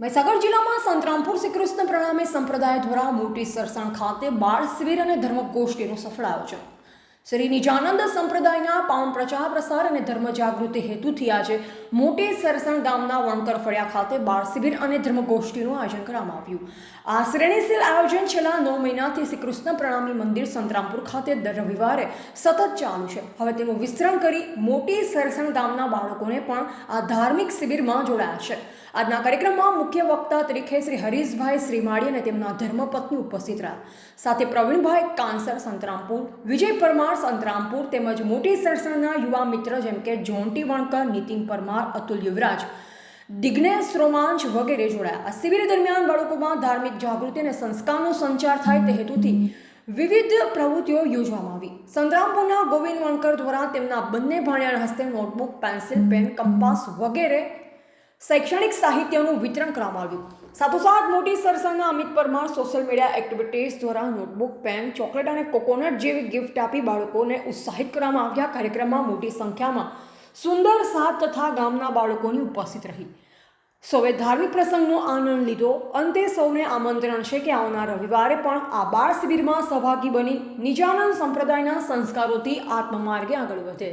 મહીસાગર જિલ્લામાં સંતરામપુર શ્રી કૃષ્ણ પ્રણામી સંપ્રદાય દ્વારા મોટી સરસણ ખાતે બાળ શિબિર અને ધર્મગોષ્ઠીનું સફળ આયોજન. શ્રી નિજાનંદ સંપ્રદાયના પાવન પ્રચાર, પ્રસાર અને ધર્મ જાગૃતિ હેતુથી આજે મોટી સરસણ ગામના વણકર ફળિયા ખાતે બાળ શિબિર અને ધર્મગોષ્ઠીનું આયોજન કરવામાં આવ્યું. આ શ્રેણીશીલ આયોજન છેલ્લા નવ મહિનાથી શ્રી કૃષ્ણ પ્રણામી મંદિર સંતરામપુર ખાતે દર રવિવારે સતત ચાલુ છે. હવે તેનું વિસ્તરણ કરી મોટી સરસણ ગામના બાળકોને પણ આ ધાર્મિક શિબિરમાં જોડાયા છે. આજના કાર્યક્રમમાં મુખ્ય વક્તા તરીકે શ્રી હરીશભાઈ શ્રીમાળી અને તેમના ધર્મપત્ની ઉપસ્થિત રહ્યા. સાથે પ્રવીણભાઈ કાંસર સંતરામપુર, વિજય પરમાર સંતરામપુર તેમજ મોટી સરસણના યુવા મિત્ર જેમ કે જોન્ટી વણકર, નીતિન પરમાર, અતુલ યુવરાજ, દિગ્નેશ રોમાંચ વગેરે જોડાયા. આ શિબિર દરમિયાન બાળકોમાં ધાર્મિક જાગૃતિ અને સંસ્કારનો સંચાર થાય તે હેતુથી વિવિધ પ્રવૃત્તિઓ યોજવામાં આવી. સંતરામપુરના ગોવિંદ વણકર દ્વારા તેમના બંને ભાણિયાના હસ્તે નોટબુક, પેન્સિલ, પેન, કંપાસ વગેરે શૈક્ષણિક સાહિત્યનું વિતરણ કરવામાં આવ્યું. સાથોસાથ મોટી સરસરના Amit Parmar social media activities દ્વારા નોટબુક પેન ચોકલેટ અને કોકોનટ જેવી ગિફ્ટ આપી બાળકોને ઉત્સાહિત કરવામાં આવ્યા. કાર્યક્રમમાં મોટી સંખ્યામાં સુંદર સાત તથા ગામના બાળકોની ઉપસ્થિત રહી. સૌએ ધાર્મિક પ્રસંગનો આનંદ લીધો. અંતે સૌને આમંત્રણ છે કે આવનાર રવિવારે પણ આ બાળ શિબિરમાં સહભાગી બની. નિજાનંદ સંપ્રદાયના સંસ્કારોથી આત્મમાર્ગે આગળ વધે.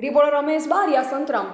રિપોર્ટર રમેશ બારિયા સંતરામપુર.